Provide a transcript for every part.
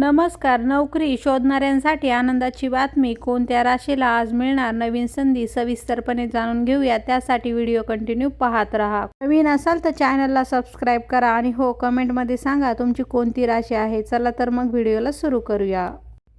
नमस्कार नोकरी शोधणाऱ्यांसाठी आनंदाची बातमी. कोणत्या राशीला आज मिळणार नवीन संधी सविस्तरपणे जाणून घेऊया. त्यासाठी व्हिडिओ कंटिन्यू पाहत राहा. नवीन असाल तर चॅनलला सबस्क्राईब करा आणि हो कमेंटमध्ये सांगा तुमची कोणती राशी आहे. चला तर मग व्हिडिओला सुरू करूया.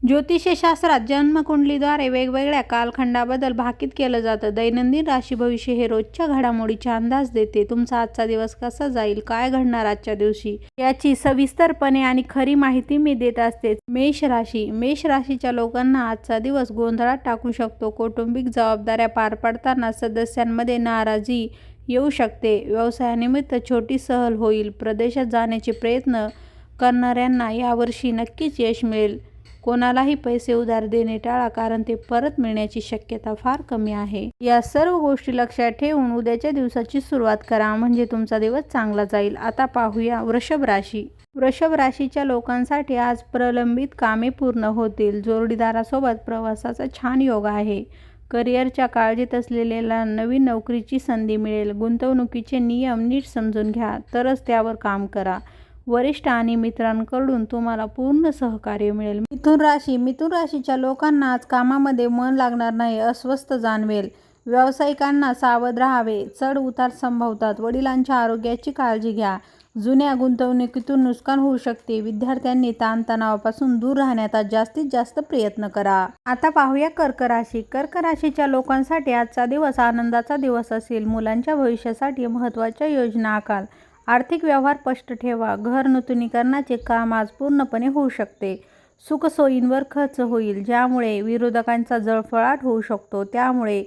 ज्योतिषशास्त्रात जन्मकुंडलीद्वारे वेगवेगळ्या कालखंडाबद्दल भाकीत केलं जातं. दैनंदिन राशी भविष्य हे रोजच्या घडामोडीचा अंदाज देते. तुमचा आजचा दिवस कसा जाईल? काय घडणार आजच्या दिवशी? याची सविस्तरपणे आणि खरी माहिती मी देत असते. मेष राशी. मेष राशीच्या लोकांना आजचा दिवस गोंधळात टाकू शकतो. कौटुंबिक जबाबदाऱ्या पार पाडताना सदस्यांमध्ये नाराजी येऊ शकते. व्यवसायानिमित्त छोटी सहल होईल. प्रदेशात जाण्याचे प्रयत्न करणाऱ्यांना यावर्षी नक्कीच यश मिळेल. कोणालाही पैसे उधार देणे टाळा कारण ते परत मिळण्याची शक्यता फार कमी आहे. या सर्व गोष्टी लक्षात ठेवून उद्याच्या दिवसाची सुरुवात करा. म्हणजे तुमचा दिवस चांगला जाईल. आता पाहूया वृषभ राशी. वृषभ राशीच्या लोकांसाठी आज प्रलंबित कामे पूर्ण होतील. जोडीदारासोबत प्रवासाचा छान योग आहे. करिअरच्या काळजीत असलेल्याला नवीन नोकरीची संधी मिळेल. गुंतवणुकीचे नियम नीट समजून घ्या. तरच त्यावर काम करा. वरिष्ठ आणि मित्रांकडून तुम्हाला पूर्ण सहकार्य मिळेल. मिथुन राशी मिथुन राशीच्या लोकांना आज कामामध्ये मन लागणार नाही अस्वस्थ जाणवेल. व्यावसायिकांना सावध राहावे चढ उतार संभवतात. वडिलांच्या आरोग्याची काळजी घ्या. जुन्या गुंतवणुकीतून नुकसान होऊ शकते. विद्यार्थ्यांनी ताणतणावापासून दूर राहण्याचा जास्तीत जास्त प्रयत्न करा. आता पाहूया कर्क राशी. कर्क राशीच्या लोकांसाठी आजचा दिवस आनंदाचा दिवस असेल. मुलांच्या भविष्यासाठी महत्त्वाच्या योजना आकाल आर्थिक व्यवहार स्पष्ट ठेवा. घर नूतनीकरणाचे काम आज पूर्णपणे होऊ शकते. सुखसोयींवर खर्च होईल ज्यामुळे विरोधकांचा जळफळाट होऊ शकतो. त्यामुळे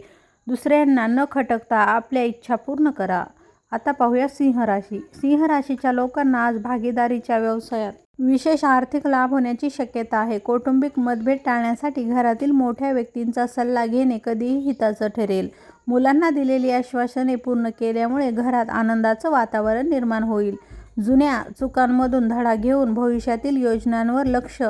दुसऱ्यांना न खटकता आपल्या इच्छा पूर्ण करा. आता पाहूया सिंह राशी. सिंह राशीच्या लोकांना आज भागीदारीच्या व्यवसायात विशेष आर्थिक लाभ होण्याची शक्यता आहे. कौटुंबिक मतभेद टाळण्यासाठी घरातील मोठ्या व्यक्तींचा सल्ला घेणे कधीही हिताचं ठरेल. मुलांना दिलेली आश्वासने पूर्ण केल्यामुळे घरात आनंदाचं वातावरण निर्माण होईल. जुन्या चुकांमधून धडा घेऊन भविष्यातील योजनांवर लक्ष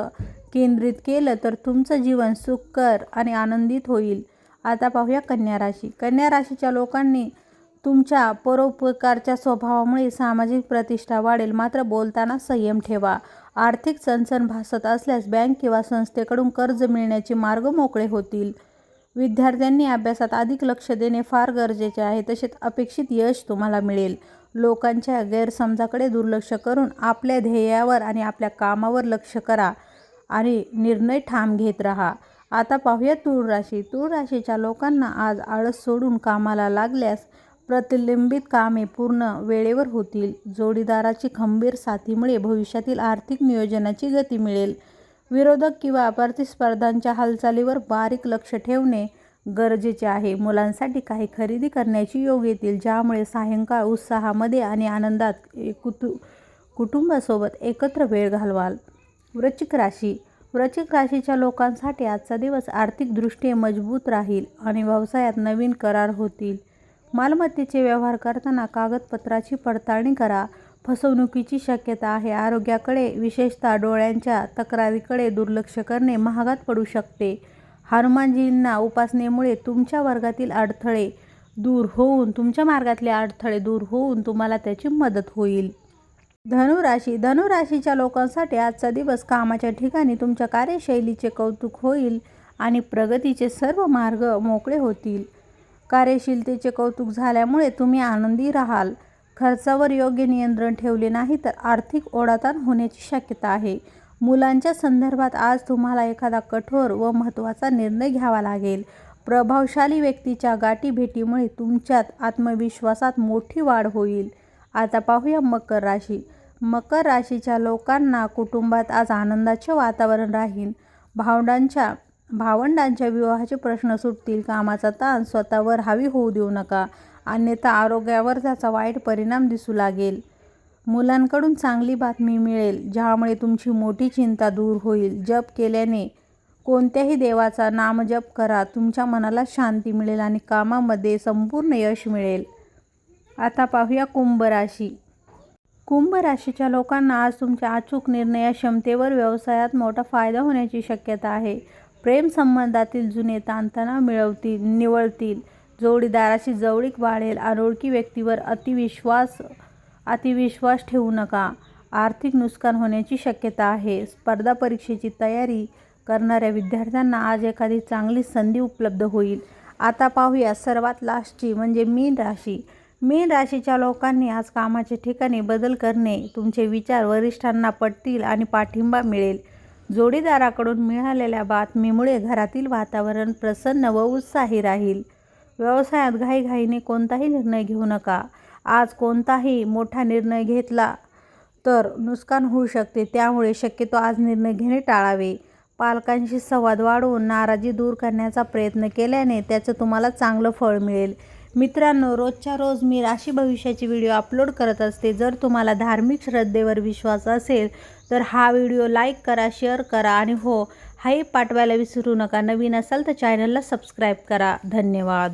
केंद्रित केलं तर तुमचं जीवन सुखकर आणि आनंदित होईल. आता पाहूया कन्या राशी. कन्या राशीच्या लोकांनी तुमच्या परोपकारच्या स्वभावामुळे सामाजिक प्रतिष्ठा वाढेल. मात्र बोलताना संयम ठेवा. आर्थिक चणचण भासत असल्यास बँक किंवा संस्थेकडून कर्ज मिळण्याचे मार्ग मोकळे होतील. विद्यार्थ्यांनी अभ्यासात अधिक लक्ष देणे फार गरजेचे आहे. तसेच अपेक्षित यश तुम्हाला मिळेल. लोकांच्या गैरसमजाकडे दुर्लक्ष करून आपल्या ध्येयावर आणि आपल्या कामावर लक्ष करा आणि निर्णय ठाम घेत राहा. आता पाहूया तूळ राशी. तूळ राशीच्या लोकांना आज आळस सोडून कामाला लागल्यास प्रतिबिंबित कामे पूर्ण वेळेवर होतील. जोडीदाराची खंबीर साथीमुळे भविष्यातील आर्थिक नियोजनाची गती मिळेल. विरोधक किंवा प्रतिस्पर्धांच्या हालचालीवर बारीक लक्ष ठेवणे गरजेचे आहे. मुलांसाठी काही खरेदी करण्याची योग येतील ज्यामुळे सायंकाळ उत्साहामध्ये आणि आनंदात कुटु कुटुंबासोबत एकत्र वेळ घालवाल. वृश्चिक राशी वृश्चिक राशीच्या लोकांसाठी आजचा दिवस आर्थिकदृष्ट्या मजबूत राहील आणि व्यवसायात नवीन करार होतील. मालमत्तेचे व्यवहार करताना कागदपत्राची पडताळणी करा. फसवणुकीची शक्यता आहे. आरोग्याकडे विशेषतः डोळ्यांच्या तक्रारीकडे दुर्लक्ष करणे महागात पडू शकते. हनुमानजींना उपासनेमुळे तुमच्या वर्गातील अडथळे दूर होऊन तुमच्या मार्गातले अडथळे दूर होऊन तुम्हाला त्याची मदत होईल. धनुराशी धनुराशीच्या लोकांसाठी आजचा दिवस कामाच्या ठिकाणी तुमच्या कार्यशैलीचे कौतुक होईल आणि प्रगतीचे सर्व मार्ग मोकळे होतील. कार्यशीलतेचे कौतुक झाल्यामुळे तुम्ही आनंदी राहाल. खर्चावर योग्य नियंत्रण ठेवले नाही तर आर्थिक ओढाताण होण्याची शक्यता आहे. मुलांच्या संदर्भात आज तुम्हाला एखादा कठोर व महत्त्वाचा निर्णय घ्यावा लागेल. प्रभावशाली व्यक्तीच्या गाठीभेटीमुळे तुमच्यात आत्मविश्वासात मोठी वाढ होईल. आता पाहूया मकर राशी. मकर राशीच्या लोकांना कुटुंबात आज आनंदाचे वातावरण राहील. भावंडांच्या भावंडांच्या विवाहाचे प्रश्न सुटतील. कामाचा ताण स्वतःवर हावी होऊ देऊ नका. अन्यथा आरोग्यावर त्याचा वाईट परिणाम दिसू लागेल. मुलांकडून चांगली बातमी मिळेल ज्यामुळे तुमची मोठी चिंता दूर होईल. जप केल्याने कोणत्याही देवाचा नामजप करा तुमच्या मनाला शांती मिळेल आणि कामामध्ये संपूर्ण यश मिळेल. आता पाहूया कुंभ राशी. कुंभ राशीच्या लोकांना आज तुमच्या अचूक निर्णया क्षमतेवर व्यवसायात मोठा फायदा होण्याची शक्यता आहे. प्रेमसंबंधातील जुने ताणतणाव मिळवतील निवळतील. जोडीदाराशी जवळीक वाढेल. अनोळखी व्यक्तीवर अतिविश्वास अतिविश्वास ठेवू नका. आर्थिक नुकसान होण्याची शक्यता आहे. स्पर्धा परीक्षेची तयारी करणाऱ्या विद्यार्थ्यांना आज एखादी चांगली संधी उपलब्ध होईल. आता पाहूया सर्वात लास्टची म्हणजे मीन राशी. मीन राशीच्या लोकांनी आज कामाचे ठिकाणी बदल करणे तुमचे विचार वरिष्ठांना पटतील आणि पाठिंबा मिळेल. जोडीदाराकडून मिळालेल्या बातमीमुळे घरातील वातावरण प्रसन्न व उत्साही राहील. व्यवसायात घाईघाईने कोणताही निर्णय घेऊ नका. आज कोणताही मोठा निर्णय घेतला तर नुकसान होऊ शकते त्यामुळे शक्यतो आज निर्णय घेणे टाळावे. पालकांशी संवाद वाढवून नाराजी दूर करण्याचा प्रयत्न केल्याने त्याचं तुम्हाला चांगलं फळ मिळेल. मित्रांनो रोजच्या रोज मी राशी भविष्याची व्हिडिओ अपलोड करत असते. जर तुम्हाला धार्मिक श्रद्धेवर विश्वास असेल तर हा व्हिडिओ लाईक करा शेअर करा आणि हो हाही पाठवायला विसरू नका. नवीन असाल तर चॅनलला सबस्क्राईब करा. धन्यवाद.